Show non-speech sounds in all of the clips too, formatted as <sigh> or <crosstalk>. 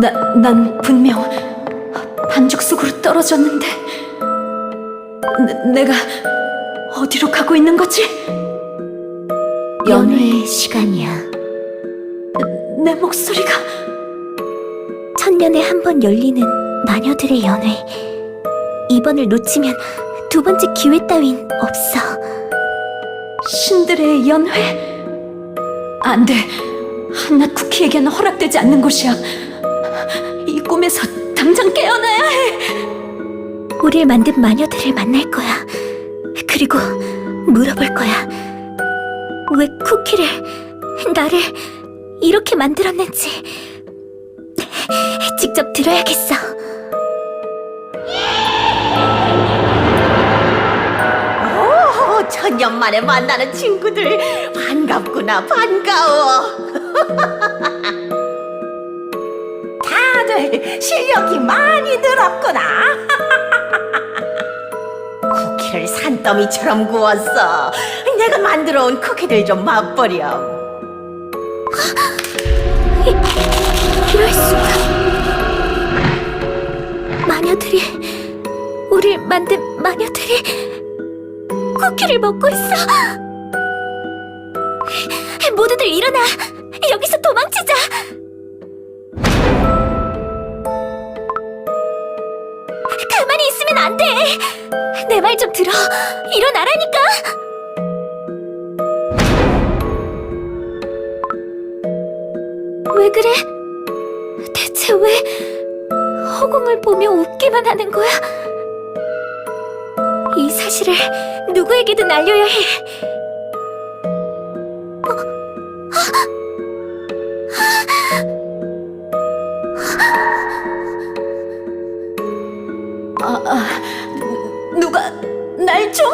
나, 난 분명 반죽 속으로 떨어졌는데 내, 내가 어디로 가고 있는 거지? 연회의 시간이야. 내 목소리가 천년에 한 번 열리는 마녀들의 연회. 이번을 놓치면 두 번째 기회 따윈 없어. 신들의 연회? 안 돼. 한낱 쿠키에게는 허락되지 않는 곳이야. 이 꿈에서 당장 깨어나야 해. 우릴 만든 마녀들을 만날 거야. 그리고 물어볼 거야. 왜 쿠키를, 나를 이렇게 만들었는지 직접 들어야겠어. 오, 천년 만에 만나는 친구들 반갑구나 반가워. <laughs> 다들 실력이 많이 늘었구나. <laughs> 쿠키를 산더미처럼 구웠어. 내가 만들어 온 쿠키들 좀 맛보렴. <gasps> 이럴 수가. 마녀들이, 우릴 만든 마녀들이 쿠키를 먹고 있어. <gasps> 모두들 일어나. 여기서 도망치자. 가만히 있으면 안 돼. 내 말 좀 들어. 일어나라니까. 왜 그래? 대체 왜 허공을 보며 웃기만 하는 거야? 이 사실을 누구에게든 알려야 해. 아, 아, 누가 날 좀...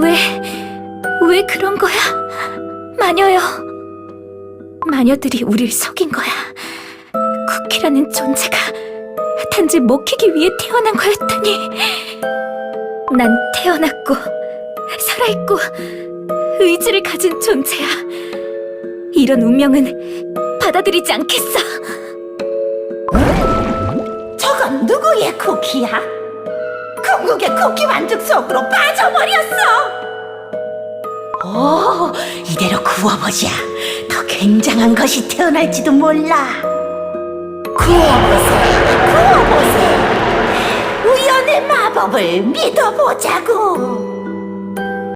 왜, 왜 그런 거야? 마녀요. 마녀들이 우릴 속인 거야. 쿠키라는 존재가 단지 먹히기 위해 태어난 거였다니. 난 태어났고, 살아있고, 의지를 가진 존재야. 이런 운명은 받아들이지 않겠어. 누구의 쿠키야? 궁극의 쿠키 만죽 속으로 빠져버렸어. 오, 이대로 구워보자. 더 굉장한 것이 태어날지도 몰라. 구워보세요, 구워보세요. 우연의 마법을 믿어보자고.